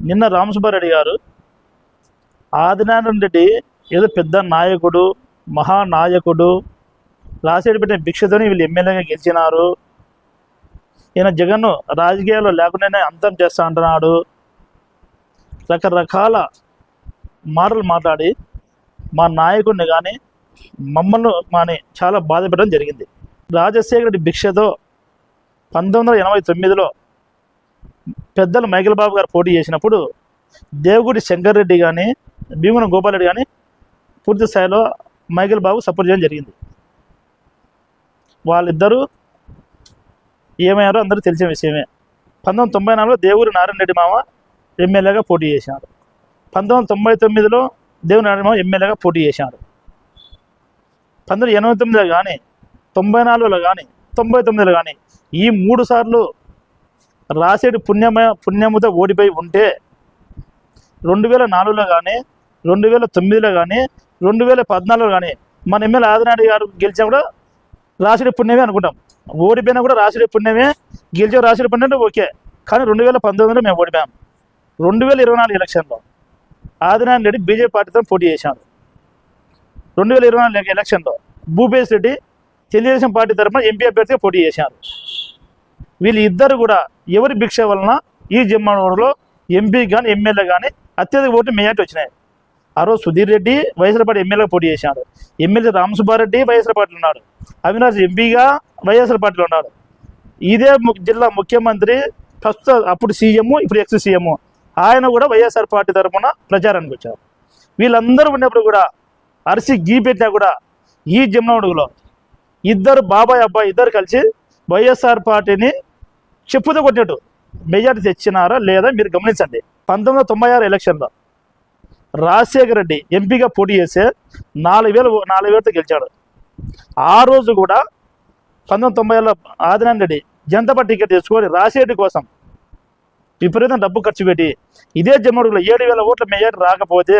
నిన్న రామసుబ్బారెడ్డి గారు ఆదినారాయణ రెడ్డి ఏదో పెద్ద నాయకుడు మహానాయకుడు రాసేడు పెట్టిన భిక్షతోని వీళ్ళు ఎమ్మెల్యేగా గెలిచినారు. ఈయన జగన్ రాజకీయాల్లో లేకుండానే అంతం చేస్తా అంటున్నాడు. రకరకాల మాటలు మాట్లాడి మా నాయకుడిని కానీ మమ్మల్ని కానీ చాలా బాధ పెట్టడం జరిగింది. రాజశేఖర రెడ్డి భిక్షతో పంతొమ్మిది వందల ఎనభై తొమ్మిదిలో పెద్దలు మైకేల్ బాబు గారు పోటీ చేసినప్పుడు దేవుగుడి శంకర్ రెడ్డి కానీ భీమన గోపాలరెడ్డి కానీ పూర్తి స్థాయిలో మైకేల్ బాబు సపోర్ట్ చేయడం జరిగింది. వాళ్ళిద్దరూ ఏమయ్యారో అందరూ తెలిసిన విషయమే. పంతొమ్మిది తొంభై నాలుగులో దేవుడి నారాయణ రెడ్డి మామ ఎమ్మెల్యేగా పోటీ చేశారు. పంతొమ్మిది తొంభై తొమ్మిదిలో దేవుడి నారాయణ మామ ఎమ్మెల్యేగా పోటీ చేశారు. పంతొమ్మిది ఎనభై తొమ్మిదిలో కానీ తొంభై నాలుగులో కానీ తొంభై తొమ్మిదిలో కానీ ఈ మూడు సార్లు రాసేడు పుణ్యమ పుణ్యముతో ఓడిపోయి ఉంటే రెండు వేల నాలుగులో కానీ రెండు వేల తొమ్మిదిలో కానీ రెండు వేల పద్నాలుగులో కానీ మన ఎమ్మెల్యే ఆదినాయుడు గారు గెలిచినా కూడా రాసిడి పుణ్యమే అనుకుంటాం. ఓడిపోయినా కూడా రాసిడి పుణ్యమే గెలిచే రాసిడి పుణ్యం అంటే ఓకే. కానీ రెండు వేల పంతొమ్మిదిలో మేము ఓడిపోయాం. రెండు వేల ఇరవై నాలుగు ఎలక్షన్లో ఆదినారాయణ రెడ్డి బీజేపీ పార్టీతో పోటీ చేశాడు రెండు వేల ఇరవై నాలుగు ఎలక్షన్లో భూపేష్ రెడ్డి తెలుగుదేశం పార్టీ తరఫున ఎంపీ అభ్యర్థిగా పోటీ చేశారు. వీళ్ళు ఇద్దరు కూడా ఎవరి భిక్ష వలన ఈ జమ్మూరులో ఎంపీ కానీ ఎమ్మెల్యే కానీ అత్యధిక ఓటు మెజార్టీ వచ్చినాయి. ఆ రోజు సుధీర్ రెడ్డి వైఎస్ఆర్ పార్టీ ఎమ్మెల్యేగా పోటీ చేశాడు. ఎమ్మెల్యే రామసుబ్బారెడ్డి వైఎస్ఆర్ పార్టీలో ఉన్నాడు. అవినాష్ ఎంపీగా వైఎస్ఆర్ పార్టీలో ఉన్నాడు. ఇదే ము- జిల్లా ముఖ్యమంత్రి ప్రస్తుత అప్పుడు సీఎం ఇప్పుడు ఎక్స్ సీఎం. ఆయన కూడా వైఎస్ఆర్ పార్టీ తరఫున ప్రచారానికి వచ్చారు. వీళ్ళందరూ ఉన్నప్పుడు కూడా అరిసి గీ పెట్టినా కూడా ఈ జమ్మడుగులో ఇద్దరు బాబాయ్ అబ్బాయి ఇద్దరు కలిసి వైఎస్ఆర్ పార్టీని చెప్పుతో కొట్టినట్టు. మెజార్టీ తెచ్చినారా లేదా మీరు గమనించండి. పంతొమ్మిది వందల తొంభై ఆరు ఎలక్షన్లో రాజశేఖర రెడ్డి ఎంపీగా పోటీ చేస్తే నాలుగు వేలు నాలుగు వేలతో గెలిచాడు. ఆ రోజు కూడా పంతొమ్మిది తొంభై ఏళ్ళలో ఆదినారాయణ రెడ్డి జనతా పార్టీ టికెట్ తెచ్చుకొని రాజశేఖర కోసం విపరీతం డబ్బు ఖర్చు పెట్టి ఇదే జమ్మడుగులో ఏడు వేల ఓట్ల మెజార్టీ రాకపోతే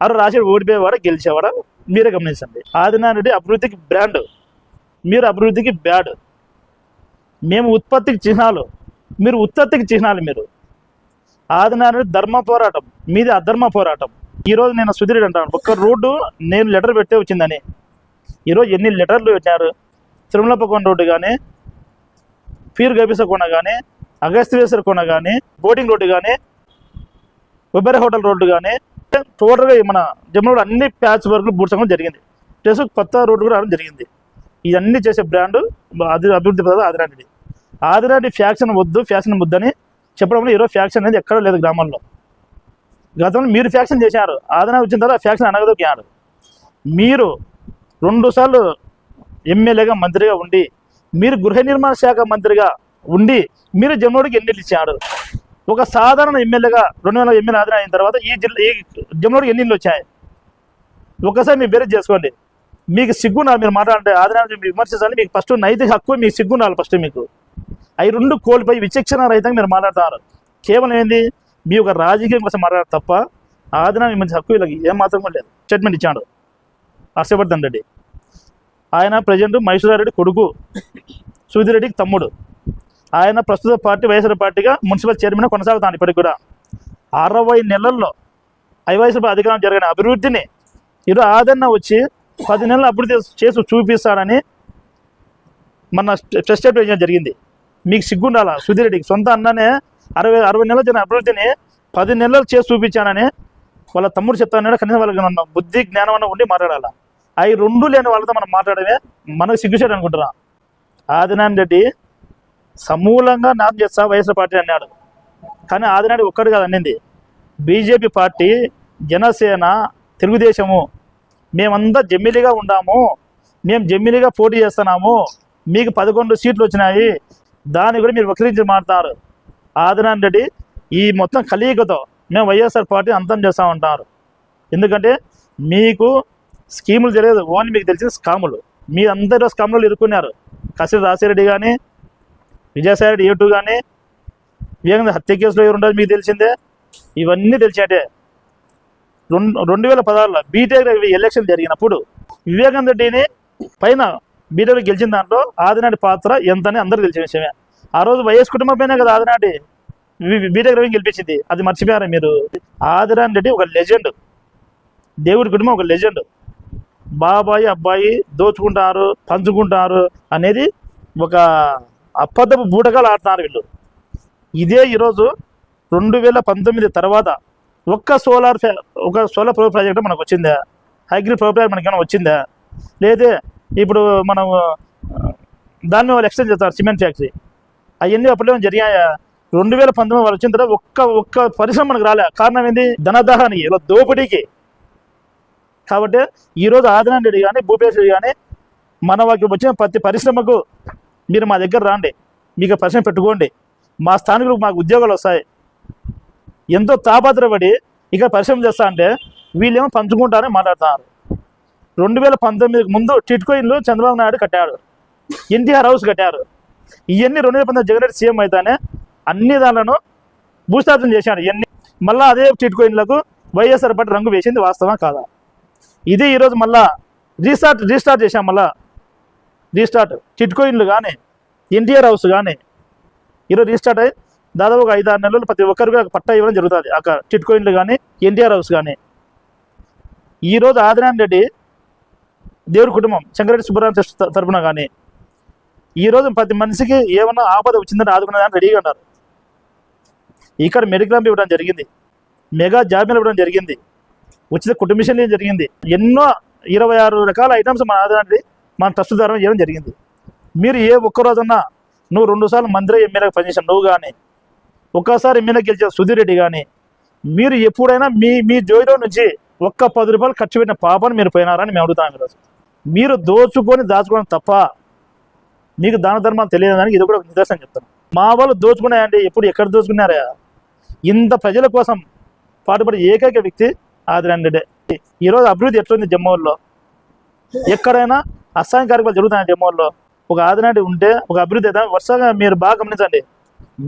అరు రాజశేఖర్ ఓడిపోయేవాడ గెలిచేవాడు? మీరే గమనించండి. ఆదినారాయణ రెడ్డి అభివృద్ధికి బ్రాండ్. మీరు అభివృద్ధికి బ్యాడ్. మేము ఉత్పత్తికి చిహ్నాలు. మీరు ఉత్పత్తికి చిహ్నాలు మీరు. ఆదినారాయణ ధర్మ పోరాటం. మీది అధర్మ పోరాటం. ఈరోజు నేను సుధీరుడు అంటాను. ఒక్క రోడ్డు నేను లెటర్ పెట్టే వచ్చిందని. ఈరోజు ఎన్ని లెటర్లు పెట్టినారు? తిరుమలపకొండ రోడ్డు కానీ పీర్ గబిసకొండ కానీ అగస్త్యేశ్వర కొండ కానీ బోటింగ్ రోడ్డు కానీ ఉబెర్ హోటల్ రోడ్డు కానీ టోటల్గా మన జమ్మూలో అన్ని ప్యాచ్ వర్క్లు పూడ్చడం జరిగింది. ప్లస్ కొత్త రోడ్డు కూడా రావడం జరిగింది. ఇవన్నీ చేసే బ్రాండ్ అది అభివృద్ధి పదాలు ఆదిరాంటిది ఆదిరాడి ఫ్యాక్షన్ వద్దు ఫ్యాక్షన్ వద్దని చెప్పడంలో ఈరోజు ఫ్యాక్షన్ అనేది ఎక్కడ లేదు గ్రామంలో. గతంలో మీరు ఫ్యాక్షన్ చేశారు. ఆదరణ వచ్చిన తర్వాత ఫ్యాక్షన్ అనగదొక్కారు మీరు రెండు సార్లు ఎమ్మెల్యేగా మంత్రిగా ఉండి మీరు గృహ నిర్మాణ శాఖ మంత్రిగా ఉండి మీరు జమ్మూడికి ఎన్నికలు ఇచ్చారు. ఒక సాధారణ ఎమ్మెల్యేగా రెండు వేల ఎమ్మెల్యే ఆదరణ అయిన తర్వాత ఈ జిల్లా ఈ జమ్మూడికి ఎన్నిళ్ళు వచ్చాయి? ఒకసారి మీరు బేరేజ్ చేసుకోండి. మీకు సిగ్గున్నారు మీరు మాట్లాడంటే ఆదరణ విమర్శించాలి. మీకు ఫస్ట్ నైతిక హక్కు మీకు సిగ్గుండాలి ఫస్ట్ మీకు. అవి రెండు కోల్పోయి విచక్షణ రహితంగా మీరు మాట్లాడతారు. కేవలం ఏంది? మీ ఒక రాజకీయం కోసం మాట్లాడారు తప్ప ఆదరణ మంచి హక్కు వీళ్ళకి ఏం మాత్రం లేదు. స్టేట్మెంట్ ఇచ్చాడు. హర్షవర్ధన్ రెడ్డి. ఆయన ప్రజెంట్ మహేశ్వరారెడ్డి కొడుకు సుధీరెడ్డికి తమ్ముడు. ఆయన ప్రస్తుత పార్టీ వైఎస్ఆర్ పార్టీగా మున్సిపల్ చైర్మన్ కొనసాగుతాను ఇప్పటికి కూడా. అరవై నెలల్లో వైఎస్ఆర్ అధికారం జరిగిన అభివృద్ధిని ఇరు ఆదరణ వచ్చి పది నెలలు అభివృద్ధి చేసి చూపిస్తాడని మన ప్రెస్ స్టేట్ జరిగింది. మీకు సిగ్గుండాల? సుధీరెడ్డికి సొంత అన్ననే అరవై అరవై నెలల జరిగిన అభివృద్ధిని పది నెలలు చేసి చూపించానని వాళ్ళ తమ్ముడు చెప్తానని కనీసం వాళ్ళకి ఉన్న బుద్ధి జ్ఞానం అన్న ఉండి మాట్లాడాలా? అవి రెండు లేని వాళ్ళతో మనం మాట్లాడమే మనకు సిగ్గుచేడు అనుకుంటున్నా. ఆదినారాయణ రెడ్డి సమూలంగా నాశనం చేస్తా వైఎస్ఆర్ పార్టీ అన్నాడు. కానీ ఆదినాడు ఒక్కడు కాదు అన్నింది. BJP party Janasena Telugu Desam. మేమంతా జమ్మిలిగా ఉండాము. మేము జమ్మిలిగా పోటీ చేస్తున్నాము. మీకు పదకొండు సీట్లు వచ్చినాయి. దాన్ని కూడా మీరు వక్రించి మాట్లాడారు ఆదినారాయణ రెడ్డి ఈ మొత్తం కలియికతో మేము వైఎస్ఆర్ పార్టీ అంతం చేస్తామంటారు ఎందుకంటే మీకు స్కీములు తెలియదు. ఓన్లీ మీకు తెలిసిన స్కాములు. మీ అందరూ స్కాములు ఇరుక్కున్నారు. కసిరి రాసిరెడ్డి కానీ విజయసాయి రెడ్డి ఏటు కానీ వివేకానంద హత్య కేసులో ఎవరు ఉండదు మీకు తెలిసిందే. ఇవన్నీ తెలిసేటే రెండు రెండు వేల పదహారులో బీటెక్ ఎలక్షన్ జరిగినప్పుడు వివేకానంద రెడ్డిని పైన బీటెక్ గెలిచిన దాంట్లో ఆదినాటి పాత్ర ఎంతని అందరూ తెలిసిన విషయమే. ఆ రోజు వైఎస్ కుటుంబం పైన కదా ఆదినాటి బీటెక్ రవి గెలిపించింది. అది మర్చిపోయారా మీరు? ఆదిరాన్ రెడ్డి ఒక లెజెండ్. దేవుడి కుటుంబం ఒక లెజెండ్. బాబాయి అబ్బాయి దోచుకుంటారు పంచుకుంటారు అనేది ఒక అబద్ధపు బూటకాలు ఆడుతున్నారు వీళ్ళు. ఇదే ఈరోజు రెండు వేల పంతొమ్మిది తర్వాత ఒక్క సోలార్ ఫ్యా ఒక సోలార్ ప్రో ప్రాజెక్ట్ మనకు వచ్చిందా హైగ్రీ ప్రో ప్రాజెక్ట్ మనకి వచ్చిందా? లేదా ఇప్పుడు మనం దాన్ని వాళ్ళు ఎక్స్టెండ్ చేస్తారు సిమెంట్ ఫ్యాక్టరీ. అవన్నీ అప్పుడే జరిగాయా? రెండు వేల పంతొమ్మిది వాళ్ళు వచ్చిన తర్వాత ఒక్క ఒక్క పరిశ్రమ మనకు రాలే. కారణం ఏంది? ధనదాహానికి ఇలా దోపిడీకి. కాబట్టి ఈరోజు ఆదినారాయణ రెడ్డి కానీ భూపేష్ రెడ్డి కానీ మన వాకి వచ్చిన ప్రతి పరిశ్రమకు మీరు మా దగ్గర రాండి. మీకు పరిశ్రమ పెట్టుకోండి. మా స్థానికులకు మాకు ఉద్యోగాలు వస్తాయి. ఎంతో తాపత్రపడి ఇక పరిశ్రమ చేస్తా అంటే వీళ్ళేమో పంచుకుంటారని మాట్లాడుతున్నారు. రెండు వేల పంతొమ్మిదికి ముందు టిట్కోయిన్లు చంద్రబాబు నాయుడు కట్టారు. ఎన్టీఆర్ హౌస్ కట్టారు. ఇవన్నీ రెండు వేల పంతొమ్మిది జగన్ సీఎం అయితేనే అన్ని దానిలను భూస్థాపన చేశాడు ఇవన్నీ మళ్ళీ అదే టిట్కోయిన్లకు వైఎస్ఆర్ పార్టీ రంగు వేసింది వాస్తవం కాదా? ఇది ఈరోజు మళ్ళా రీస్టార్ట్ రీస్టార్ట్ చేశాం మళ్ళా. రీస్టార్ట్ చిట్కోయిన్లు కానీ ఎన్టీఆర్ హౌస్ కానీ ఈరోజు రీస్టార్ట్ అయ్యి దాదాపు ఒక ఐదు ఆరు నెలలు ప్రతి ఒక్కరికి పట్టా ఇవ్వడం జరుగుతుంది. అక్కడ టిట్కో కానీ ఎన్టీఆర్ హౌస్ కానీ. ఈరోజు ఆదినారాయణ రెడ్డి దేవుడి కుటుంబం శంకరెడ్డి సుబ్బరామ ట్రస్ట్ తరఫున కానీ ఈరోజు ప్రతి మనిషికి ఏమన్నా ఆపద వచ్చిందని ఆదుకునేదాన్ని రెడీగా ఉన్నారు. ఇక్కడ మెడికల్ క్యాంప్ ఇవ్వడం జరిగింది మెగా జాబీలు ఇవ్వడం జరిగింది ఉచిత కుటుంబిషన్ జరిగింది ఎన్నో ఇరవై ఆరు రకాల ఐటమ్స్ మన ఆదాయాన్ని మన ట్రస్ట్ ద్వారా ఇవ్వడం జరిగింది. మీరు ఏ ఒక్క రోజన్నా నువ్వు రెండుసార్లు మంత్రి ఎమ్మెల్యేగా పనిచేసావు నువ్వు కానీ ఒక్కసారి ఎమ్మెల్యే గెలిచిన సుధీర్ రెడ్డి కానీ మీరు ఎప్పుడైనా మీ మీ జోయిలో నుంచి ఒక్క పది రూపాయలు ఖర్చు పెట్టిన పాపను మీరు పోయినారని మేము అడుగుతాం ఈరోజు. మీరు దోచుకొని దాచుకోవడం తప్ప మీకు దాన ధర్మాలు తెలియదని ఇది కూడా ఒక నిదర్శనం చెప్తాను. మా వాళ్ళు దోచుకున్నాయండి ఎప్పుడు ఎక్కడ దోచుకున్నారా? ఇంత ప్రజల కోసం పాటుపడే ఏకైక వ్యక్తి ఆదిరాన్ ఈరోజు అభివృద్ధి ఎట్లుంది జమ్మూరులో ఎక్కడైనా అసహాయ కార్యక్రమాలు జరుగుతున్నాయి జమ్మూరులో ఒక ఆదినాటి ఉంటే ఒక అభివృద్ధి అయితే వరుసగా మీరు బాగా గమనించండి.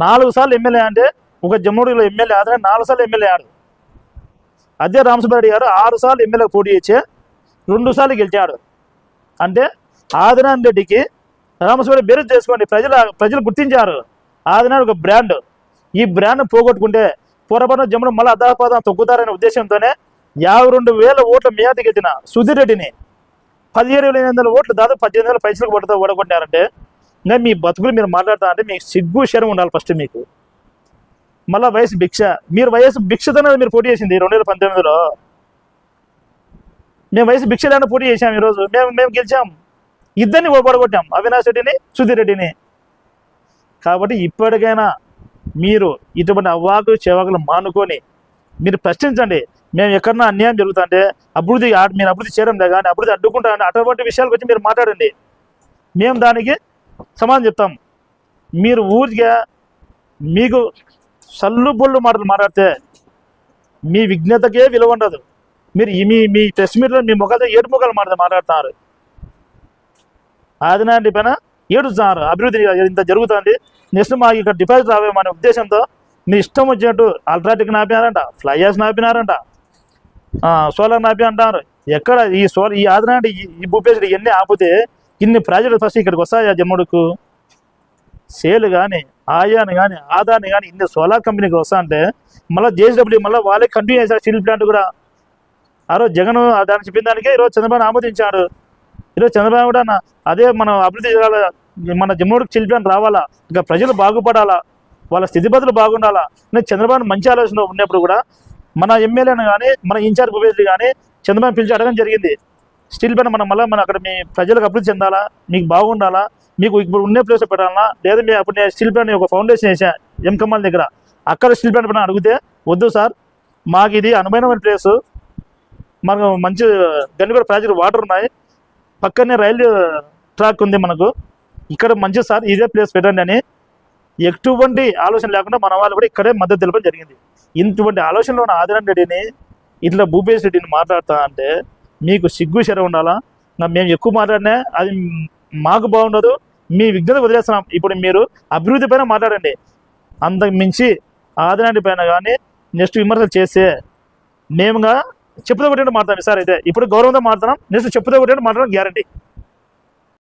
నాలుగు సార్లు ఎమ్మెల్యే అంటే ఒక జమ్మూడిలో ఎమ్మెల్యే ఆదినాటి నాలుగు సార్లు ఎమ్మెల్యే ఆడు. అదే రామసుబ్బారెడ్డి గారు ఆరు సార్లు ఎమ్మెల్యే పోటీ ఇచ్చే రెండు సార్లు గెలిచాడు. అంటే ఆదినారాయణ రెడ్డికి రామస్వామి బేరు చేసుకోండి. ప్రజలు ప్రజలు గుర్తించారు. ఆదినాడు ఒక బ్రాండ్. ఈ బ్రాండ్ పోగొట్టుకుంటే పొరపాటున జమ్మను మళ్ళీ అదాపాదం తొక్కుతారనే ఉద్దేశంతోనే యాభై రెండు వేల ఓట్ల మేయాది సుధీర్ రెడ్డిని పదిహేడు వేల ఎనిమిది వందల ఓట్లు దాదాపు పద్దెనిమిది వేల పైసలు పడుతూ ఓడగొట్టారంటే ఇంకా మీ బతుకులు మీరు మాట్లాడతా అంటే మీకు సిగ్గు శరం ఉండాలి ఫస్ట్ మీకు. మళ్ళీ వయసు భిక్ష. మీరు వయసు భిక్షతోనే మీరు పోటీ చేసింది రెండు వేల పంతొమ్మిదిలో. మేము వయసు భిక్షలను పూర్తి పోటీ చేశాం ఈరోజు. మేము మేము గెలిచాం. ఇద్దరిని ఓడగొట్టాం అవినాష్ రెడ్డిని సుధీర్ రెడ్డిని. కాబట్టి ఇప్పటికైనా మీరు ఇటువంటి అవ్వాకు చెవాకులు మానుకొని మీరు ప్రశ్నించండి. మేము ఎక్కడన్నా అన్యాయం జరుగుతుంటే అభివృద్ధి మీరు అభివృద్ధి చేయడం లేదు కానీ అభివృద్ధి అడ్డుకుంటా అటువంటి విషయాలు వచ్చి మీరు మాట్లాడండి. మేము దానికి సమాధానం చెప్తాం. మీరు ఊరిగా మీకు సల్లు బొల్లు మాటలు మాట్లాడితే మీ విజ్ఞతకే విలువ ఉండదు. మీరు మీ మీ కశ్మీర్లో మీ ముఖాలతో ఏడు ముఖాలు మాట మాట్లాడుతున్నారు ఆదినాటి పైన ఏడుస్తున్నారు. అభివృద్ధి ఇంత జరుగుతుంది. నెక్స్ట్ మాకు ఇక్కడ డిపాజిట్ రావేమనే ఉద్దేశంతో మీ ఇష్టం వచ్చినట్టు అల్ట్రాటిక్ నాపినారంట ఫ్లైయర్స్ నాపినారంట సోలార్ నాపి అంటారు ఎక్కడ ఈ సోలార్ ఈ ఆదినాటి ఈ- ఈ ఇవన్నీ ఆపితే ఇన్ని ప్రాజెక్టులు ఫస్ట్ ఇక్కడికి వస్తాయా జమ్ముడుకు? సేల్ కానీ ఆయాని కానీ ఆదాని కానీ ఇన్ని సోలార్ కంపెనీకి వస్తా అంటే మళ్ళీ జేసీడబ్ల్యూ మళ్ళీ వాళ్ళే కంటిన్యూ చేశారు స్టీల్ ప్లాంట్ కూడా. ఆ రోజు జగన్ దాన్ని చెప్పిన దానికే ఈరోజు చంద్రబాబు ఆమోదించాడు ఈరోజు చంద్రబాబు కూడా అదే మనం అభివృద్ధి చేయాలి మన జమ్మూడికి స్టీల్ రావాలా ఇంకా ప్రజలు బాగుపడాలా వాళ్ళ స్థితిపతులు బాగుండాలా నేను చంద్రబాబు మంచి ఆలోచన ఉన్నప్పుడు కూడా మన ఎమ్మెల్యేను కానీ మన ఇన్ఛార్జ్ భూపేశ్వరి కానీ చంద్రబాబు పిలిచి అడగడం జరిగింది. స్టీల్ పైన మనం మళ్ళీ మన అక్కడ మీ ప్రజలకు అభివృద్ధి చెందాలా మీకు బాగుండాలా మీకు ఇప్పుడు ఉండే ప్లేస్లో పెట్టాలా లేదా మీ అప్పుడు నేను స్టీల్ ప్లాంట్ ఒక ఫౌండేషన్ వేసా ఎంకమ్మల దగ్గర. అక్కడ స్టీల్ ప్లాంట్ పైన అడిగితే వద్దు సార్ మాకు ఇది అనుమైన ప్లేసు మనకు మంచి గన్నిగూడ ప్రాజెక్ట్ వాటర్ ఉన్నాయి. పక్కనే రైల్వే ట్రాక్ ఉంది మనకు. ఇక్కడ మంచి సార్ ఇదే ప్లేస్ పెట్టండి అని ఎటువంటి ఆలోచన లేకుండా మన వాళ్ళు కూడా ఇక్కడే మద్దతు తెలపడం జరిగింది. ఇటువంటి ఆలోచనలో ఉన్న ఆదిరాన్ రెడ్డిని ఇట్లా భూపేష్ రెడ్డిని మాట్లాడతా అంటే మీకు సిగ్గు శర ఉండాలా? మేము ఎక్కువ మాట్లాడినా అది మాకు బాగుండదు మీ విఘ్నత వదిలేస్తున్నాం. ఇప్పుడు మీరు అభివృద్ధి పైన మాట్లాడండి. అంతకు మించి ఆదిరాంటి పైన కానీ నెక్స్ట్ విమర్శలు చేస్తే మేముగా చెప్పుతో కొట్టినట్టు మాట్లాడతాం. సార్ అయితే ఇప్పుడు గౌరవంతో మాట్లాడతాం. నెక్స్ట్ చెప్పుతో కొట్టినట్టు మాట్లాడడం గ్యారంటీ